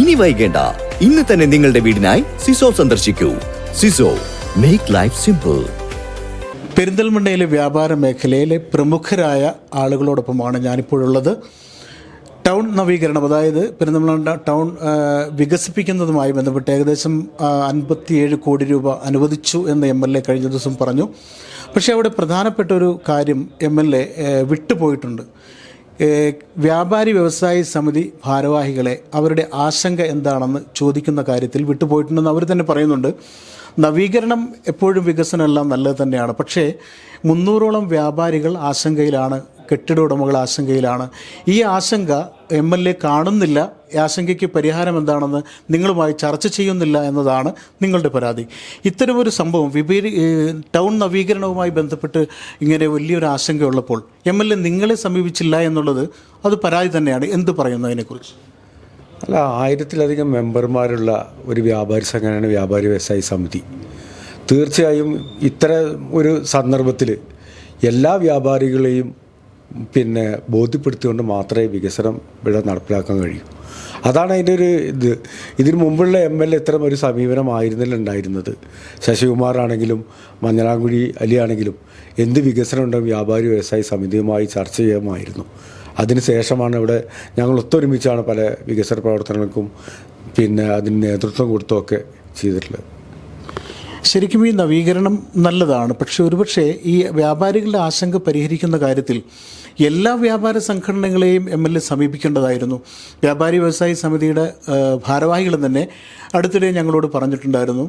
ഇനി വൈകേണ്ട. ഇന്ന് തന്നെ നിങ്ങളുടെ വീടിനായി സിസോ സന്ദർശിക്കൂ. സിസോ മേക്ക് ലൈഫ് സിമ്പിൾ പെരിന്തൽമണ്ണയിലെ വ്യാപാര മേഖലയിലെ പ്രമുഖരായ ആളുകളോടൊപ്പമാണ് ഞാനിപ്പോഴുള്ളത്. ടൗൺ നവീകരണം അതായത് പെരിന്തൽമണ്ണ ടൗൺ വികസിപ്പിക്കുന്നതുമായി ബന്ധപ്പെട്ട് ഏകദേശം അൻപത്തിയേഴ് കോടി രൂപ അനുവദിച്ചു എന്ന് എം എൽ എ കഴിഞ്ഞ ദിവസം പറഞ്ഞു. പക്ഷേ അവിടെ പ്രധാനപ്പെട്ട ഒരു കാര്യം എം എൽ എ വിട്ടുപോയിട്ടുണ്ട്. വ്യാപാരി വ്യവസായി സമിതി ഭാരവാഹികളെ അവരുടെ ആശങ്ക എന്താണെന്ന് ചോദിക്കുന്ന കാര്യത്തിൽ വിട്ടുപോയിട്ടുണ്ടെന്ന് അവർ തന്നെ പറയുന്നുണ്ട്. നവീകരണം എപ്പോഴും വികസനമെല്ലാം നല്ലത് തന്നെയാണ്. പക്ഷേ മുന്നൂറോളം വ്യാപാരികൾ ആശങ്കയിലാണ് കെട്ടിട ഉടമകൾ ആശങ്കയിലാണ്. ഈ ആശങ്ക എം എൽ എ കാണുന്നില്ല ആശങ്കയ്ക്ക് പരിഹാരം എന്താണെന്ന് നിങ്ങളുമായി ചർച്ച ചെയ്യുന്നില്ല എന്നതാണ് നിങ്ങളുടെ പരാതി. ഇത്തരമൊരു സംഭവം വിപരീ ടൗൺ നവീകരണവുമായി ബന്ധപ്പെട്ട് ഇങ്ങനെ വലിയൊരു ആശങ്കയുള്ളപ്പോൾ എം എൽ എ നിങ്ങളെ സമീപിച്ചില്ല എന്നുള്ളത് അത് പരാതി തന്നെയാണ്. എന്ത് പറയുന്നു അതിനെക്കുറിച്ച്? അല്ല ആയിരത്തിലധികം മെമ്പർമാരുള്ള ഒരു വ്യാപാരി സംഘടനയാണ് വ്യാപാരി വ്യവസായി സമിതി. തീർച്ചയായും ഇത്ര ഒരു സന്ദർഭത്തിൽ എല്ലാ വ്യാപാരികളെയും പിന്നെ ബോധ്യപ്പെടുത്തിക്കൊണ്ട് മാത്രമേ വികസനം ഇവിടെ നടപ്പിലാക്കാൻ കഴിയൂ. അതാണ് അതിന്റെ ഒരു ഇത്. ഇതിനു മുമ്പുള്ള എം എൽ എ ഇത്തരം ഒരു സമീപനമായിരുന്നില്ല ഉണ്ടായിരുന്നത്. ശശികുമാറാണെങ്കിലും മഞ്ഞളാംകുഴി അലി ആണെങ്കിലും എന്ത് വികസനം ഉണ്ടെങ്കിലും വ്യാപാരി വ്യവസായി സമിതിയുമായി ചർച്ച ചെയ്യാമായിരുന്നു. അതിനുശേഷമാണ് ഇവിടെ ഞങ്ങൾ ഒത്തൊരുമിച്ചാണ് പല വികസന പ്രവർത്തനങ്ങൾക്കും പിന്നെ അതിന് നേതൃത്വം കൊടുത്തുമൊക്കെ ചെയ്തിട്ടുള്ളത്. ശരിക്കും ഈ നവീകരണം നല്ലതാണ്. പക്ഷെ ഒരുപക്ഷെ ഈ വ്യാപാരികളുടെ ആശങ്ക പരിഹരിക്കുന്ന കാര്യത്തിൽ എല്ലാ വ്യാപാര സംഘടനകളെയും എം എൽ എ സമീപിക്കേണ്ടതായിരുന്നു. വ്യാപാരി വ്യവസായി സമിതിയുടെ ഭാരവാഹികൾ തന്നെ അടുത്തിടെ ഞങ്ങളോട് പറഞ്ഞിട്ടുണ്ടായിരുന്നു.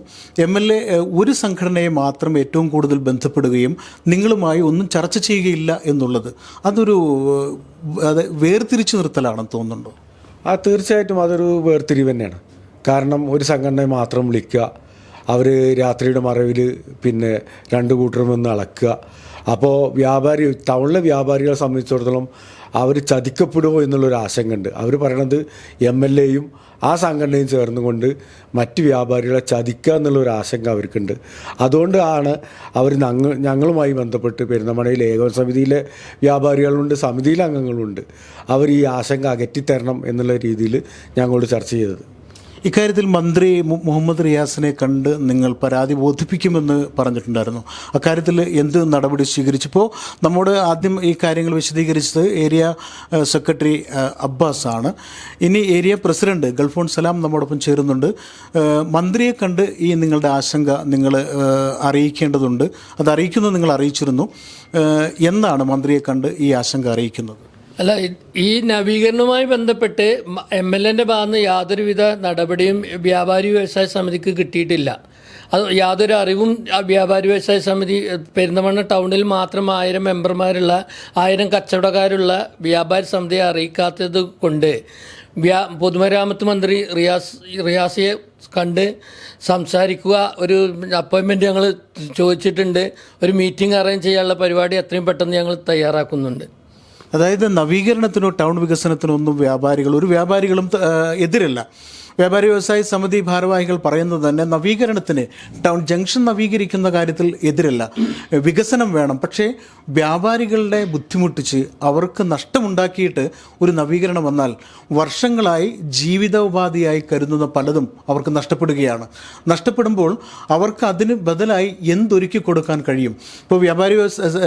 എം എൽ എ ഒരു സംഘടനയെ മാത്രം ഏറ്റവും കൂടുതൽ ബന്ധപ്പെടുകയും നിങ്ങളുമായി ഒന്നും ചർച്ച ചെയ്യുകയില്ല എന്നുള്ളത് അതൊരു അത് വേർതിരിച്ചു നിർത്തലാണെന്ന് തോന്നുന്നുണ്ടോ? ആ തീർച്ചയായിട്ടും അതൊരു വേർതിരിവ് തന്നെയാണ്. കാരണം ഒരു സംഘടനയെ മാത്രം വിളിക്കുക അവർ രാത്രിയുടെ മറവിൽ പിന്നെ രണ്ട് കൂട്ടരും വന്ന് അളക്കുക അപ്പോൾ വ്യാപാരി ടൗണിലെ വ്യാപാരികളെ സംബന്ധിച്ചിടത്തോളം അവർ ചതിക്കപ്പെടുമോ എന്നുള്ളൊരു ആശങ്കയുണ്ട്. അവർ പറയണത് എം എൽ എയും ആ സംഘടനയും ചേർന്നുകൊണ്ട് മറ്റ് വ്യാപാരികളെ ചതിക്കുക എന്നുള്ളൊരു ആശങ്ക അവർക്കുണ്ട്. അതുകൊണ്ടാണ് അവർ ഞങ്ങൾ ഞങ്ങളുമായി ബന്ധപ്പെട്ട് പെരുന്നമണയിൽ ഏകോപന സമിതിയിലെ വ്യാപാരികളുണ്ട് സമിതിയിലെ അംഗങ്ങളുണ്ട്. അവർ ഈ ആശങ്ക അകറ്റിത്തരണം എന്നുള്ള രീതിയിൽ ഞങ്ങളോട് ചർച്ച ചെയ്തത്. ഇക്കാര്യത്തിൽ മന്ത്രി മുഹമ്മദ് റിയാസിനെ കണ്ട് നിങ്ങൾ പരാതി ബോധിപ്പിക്കുമെന്ന് പറഞ്ഞിട്ടുണ്ടായിരുന്നു. അക്കാര്യത്തിൽ എന്ത് നടപടി സ്വീകരിച്ചപ്പോൾ നമ്മോട് ആദ്യം ഈ കാര്യങ്ങൾ വിശദീകരിച്ചത് ഏരിയ സെക്രട്ടറി അബ്ബാസ് ആണ് ഇനി ഏരിയ പ്രസിഡന്റ് ഗൾഫോൺ സലാം നമ്മോടൊപ്പം ചേരുന്നുണ്ട്. മന്ത്രിയെ കണ്ട് ഈ നിങ്ങളുടെ ആശങ്ക നിങ്ങൾ അറിയിക്കേണ്ടതുണ്ട്. അത് അറിയിക്കുന്നത് നിങ്ങൾ അറിയിച്ചിരുന്നു. എന്നാണ് മന്ത്രിയെ കണ്ട് ഈ ആശങ്ക അറിയിക്കുന്നത്? അല്ല ഈ നവീകരണവുമായി ബന്ധപ്പെട്ട് എം എൽ എന്റെ ഭാഗത്ത് യാതൊരുവിധ നടപടിയും വ്യാപാരി വ്യവസായ സമിതിക്ക് കിട്ടിയിട്ടില്ല. അത് യാതൊരു അറിവും വ്യാപാരി വ്യവസായ സമിതി പെരുന്തമണ്ണ ടൗണിൽ മാത്രം ആയിരം മെമ്പർമാരുള്ള ആയിരം കച്ചവടക്കാരുള്ള വ്യാപാരി സമിതിയെ അറിയിക്കാത്തത് കൊണ്ട് വ്യാ പൊതുമരാമത്ത് മന്ത്രി റിയാസ് റിയാസിയെ കണ്ട് സംസാരിക്കുക ഒരു അപ്പോയിൻമെന്റ് ഞങ്ങൾ ചോദിച്ചിട്ടുണ്ട്. ഒരു മീറ്റിംഗ് അറേഞ്ച് ചെയ്യാനുള്ള പരിപാടി എത്രയും പെട്ടെന്ന് ഞങ്ങൾ തയ്യാറാക്കുന്നുണ്ട്. അതായത് നവീകരണത്തിനോ ടൗൺ വികസനത്തിനോ ഒന്നും വ്യാപാരികൾ ഒരു വ്യാപാരികളും എതിരല്ല. വ്യാപാരി വ്യവസായ സമിതി ഭാരവാഹികൾ പറയുന്നത് തന്നെ നവീകരണത്തിന് ടൗൺ ജംഗ്ഷൻ നവീകരിക്കുന്ന കാര്യത്തിൽ എതിരല്ല. വികസനം വേണം. പക്ഷേ വ്യാപാരികളുടെ ബുദ്ധിമുട്ടിച്ച് അവർക്ക് നഷ്ടമുണ്ടാക്കിയിട്ട് ഒരു നവീകരണം വന്നാൽ വർഷങ്ങളായി ജീവിതോപാധിയായി കരുതുന്ന പലതും അവർക്ക് നഷ്ടപ്പെടുകയാണ്. നഷ്ടപ്പെടുമ്പോൾ അവർക്ക് അതിന് ബദലായി എന്തൊരുക്കി കൊടുക്കാൻ കഴിയും? ഇപ്പോൾ വ്യാപാരി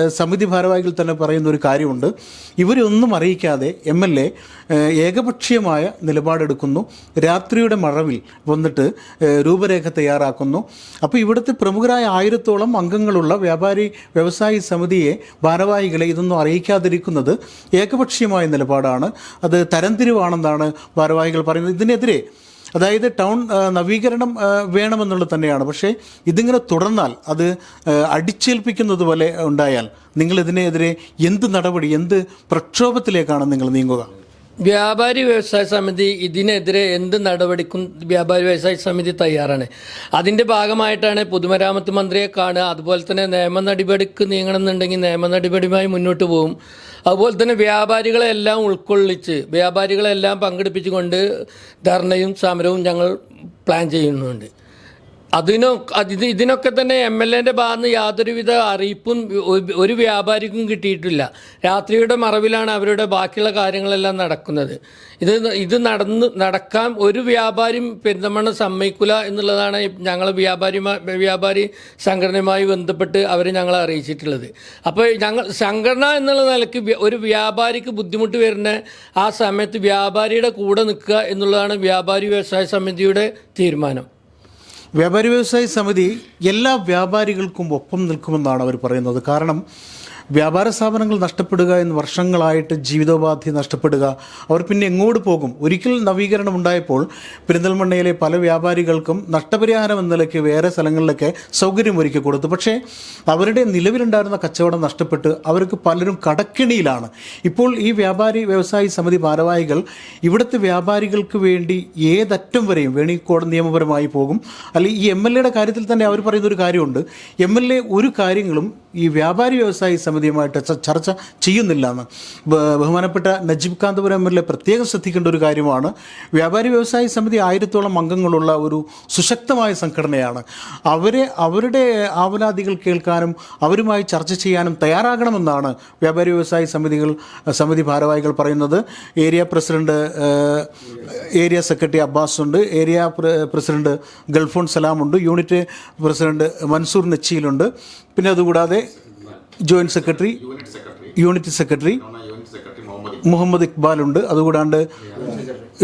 സമിതി ഭാരവാഹികൾ തന്നെ പറയുന്ന ഒരു കാര്യമുണ്ട്. ഇവരൊന്നും അറിയിക്കാതെ എം എൽ എ ഏകപക്ഷീയമായ നിലപാടെടുക്കുന്നു. രാത്രിയുടെ മറവിൽ വന്നിട്ട് രൂപരേഖ തയ്യാറാക്കുന്നു. അപ്പോൾ ഇവിടുത്തെ പ്രമുഖരായ ആയിരത്തോളം അംഗങ്ങളുള്ള വ്യാപാരി വ്യവസായി സമിതിയെ ഭാരവാഹികളെ ഇതൊന്നും അറിയിക്കാതിരിക്കുന്നത് ഏകപക്ഷീയമായ നിലപാടാണ്. അത് തരംതിരിവാണെന്നാണ് ഭാരവാഹികൾ പറയുന്നത്. ഇതിനെതിരെ അതായത് ടൗൺ നവീകരണം വേണമെന്നുള്ളത് തന്നെയാണ്. പക്ഷേ ഇതിങ്ങനെ തുടർന്നാൽ അത് അടിച്ചേൽപ്പിക്കുന്നത് പോലെ ഉണ്ടായാൽ നിങ്ങളിതിനെതിരെ എന്ത് നടപടി എന്ത് പ്രക്ഷോഭത്തിലേക്കാണ് നിങ്ങൾ നീങ്ങുക? വ്യാപാരി വ്യവസായ സമിതി ഇതിനെതിരെ എന്ത് നടപടിക്കും വ്യാപാരി വ്യവസായ സമിതി തയ്യാറാണ്. അതിന്റെ ഭാഗമായിട്ടാണ് പൊതുമരാമത്ത് മന്ത്രിയെ കാണുക. അതുപോലെ തന്നെ നിയമ നടപടിക്ക് നീങ്ങണമെന്നുണ്ടെങ്കിൽ നിയമ നടപടിയുമായി മുന്നോട്ട് പോകും അതുപോലെ തന്നെ വ്യാപാരികളെല്ലാം ഉൾക്കൊള്ളിച്ച് വ്യാപാരികളെല്ലാം പങ്കെടുപ്പിച്ചുകൊണ്ട് ധർണയും സമരവും ഞങ്ങൾ പ്ലാൻ ചെയ്യുന്നുണ്ട്. അതിനോ അതിന് ഇതിനൊക്കെ തന്നെ എം എൽ എന്റെ ഭാഗത്ത് യാതൊരുവിധ അറിയിപ്പും ഒരു- വ്യാപാരിക്കും കിട്ടിയിട്ടില്ല. രാത്രിയുടെ മറവിലാണ് അവരുടെ ബാക്കിയുള്ള കാര്യങ്ങളെല്ലാം നടക്കുന്നത്. ഇത് ഇത് നടന്ന് നടക്കാൻ ഒരു വ്യാപാരിയും പെരുന്തമണ്ണ സമ്മതിക്കില്ല എന്നുള്ളതാണ് ഞങ്ങൾ വ്യാപാരി വ്യാപാരി സംഘടനയുമായി ബന്ധപ്പെട്ട് അവർ ഞങ്ങളെ അറിയിച്ചിട്ടുള്ളത്. അപ്പോൾ ഞങ്ങൾ സംഘടന എന്നുള്ള നിലയ്ക്ക് ഒരു വ്യാപാരിക്ക് ബുദ്ധിമുട്ട് വരുന്ന ആ സമയത്ത് വ്യാപാരിയുടെ കൂടെ നിൽക്കുക എന്നുള്ളതാണ് വ്യാപാരി വ്യവസായ സമിതിയുടെ തീരുമാനം. വ്യാപാരി വ്യവസായ സമിതി എല്ലാ വ്യാപാരികൾക്കും ഒപ്പം നിൽക്കുമെന്നാണ് അവർ പറയുന്നത്. കാരണം വ്യാപാര സ്ഥാപനങ്ങൾ നഷ്ടപ്പെടുക എന്ന് വർഷങ്ങളായിട്ട് ജീവിതോപാധി നഷ്ടപ്പെടുക അവർ പിന്നെ എങ്ങോട്ട് പോകും? ഒരിക്കൽ നവീകരണം ഉണ്ടായപ്പോൾ പെരിന്തൽമണ്ണയിലെ പല വ്യാപാരികൾക്കും നഷ്ടപരിഹാരം എന്ന നിലയ്ക്ക് വേറെ സ്ഥലങ്ങളിലൊക്കെ സൗകര്യമൊരുക്കി കൊടുത്തു. പക്ഷേ അവരുടെ നിലവിലുണ്ടായിരുന്ന കച്ചവടം നഷ്ടപ്പെട്ട് അവർക്ക് പലരും കടക്കിണിയിലാണ്. ഇപ്പോൾ ഈ വ്യാപാരി വ്യവസായി സമിതി ഭാരവാഹികൾ ഇവിടുത്തെ വ്യാപാരികൾക്ക് വേണ്ടി ഏതറ്റം വരെയും വേണിക്കോട് നിയമപരമായി പോകും. അല്ലെങ്കിൽ ഈ എം എൽ എയുടെ കാര്യത്തിൽ തന്നെ അവർ പറയുന്ന ഒരു കാര്യമുണ്ട്. എം എൽ എ ഒരു കാര്യങ്ങളും ഈ വ്യാപാരി വ്യവസായി സമിതിയുമായിട്ട് ചർച്ച ചെയ്യുന്നില്ല എന്ന് ബഹുമാനപ്പെട്ട Najeeb Kanthapuram M L A പ്രത്യേകം ശ്രദ്ധിക്കേണ്ട ഒരു കാര്യമാണ്. വ്യാപാരി വ്യവസായി സമിതി ആയിരത്തോളം അംഗങ്ങളുള്ള ഒരു സുശക്തമായ സംഘടനയാണ്. അവരെ അവരുടെ ആവലാതികൾ കേൾക്കാനും അവരുമായി ചർച്ച ചെയ്യാനും തയ്യാറാകണമെന്നാണ് വ്യാപാരി വ്യവസായി സമിതികൾ സമിതി ഭാരവാഹികൾ പറയുന്നത്. Area president area secretary Abbas ഉണ്ട്. ഏരിയ പ്ര- പ്രസിഡന്റ് ഗൾഫോൺ സലാമുണ്ട്. യൂണിറ്റ് പ്രസിഡന്റ് മൻസൂർ നെച്ചിയിലുണ്ട്. പിന്നെ അതുകൂടാതെ joint secretary unit secretary. Muhammad Iqbal ഉണ്ട് അതുകൂടാണ്ട്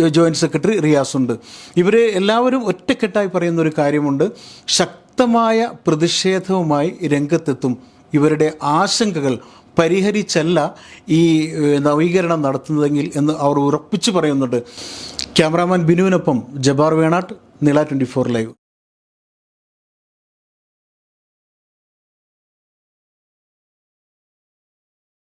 ജോയിന്റ് സെക്രട്ടറി റിയാസ് ഉണ്ട് ഇവർ എല്ലാവരും ഒറ്റക്കെട്ടായി പറയുന്ന ഒരു കാര്യമുണ്ട്. ശക്തമായ പ്രതിഷേധവുമായി രംഗത്തെത്തും. ഇവരുടെ ആശങ്കകൾ പരിഹരിച്ചല്ല ഈ നവീകരണം നടത്തുന്നതെങ്കിൽ എന്ന് അവർ ഉറപ്പിച്ചു പറയുന്നുണ്ട്. ക്യാമറാമാൻ ബിനുവിനൊപ്പം ജബാർ വേണാട്ട് നില ട്വന്റി ഫോർ ലൈവ്.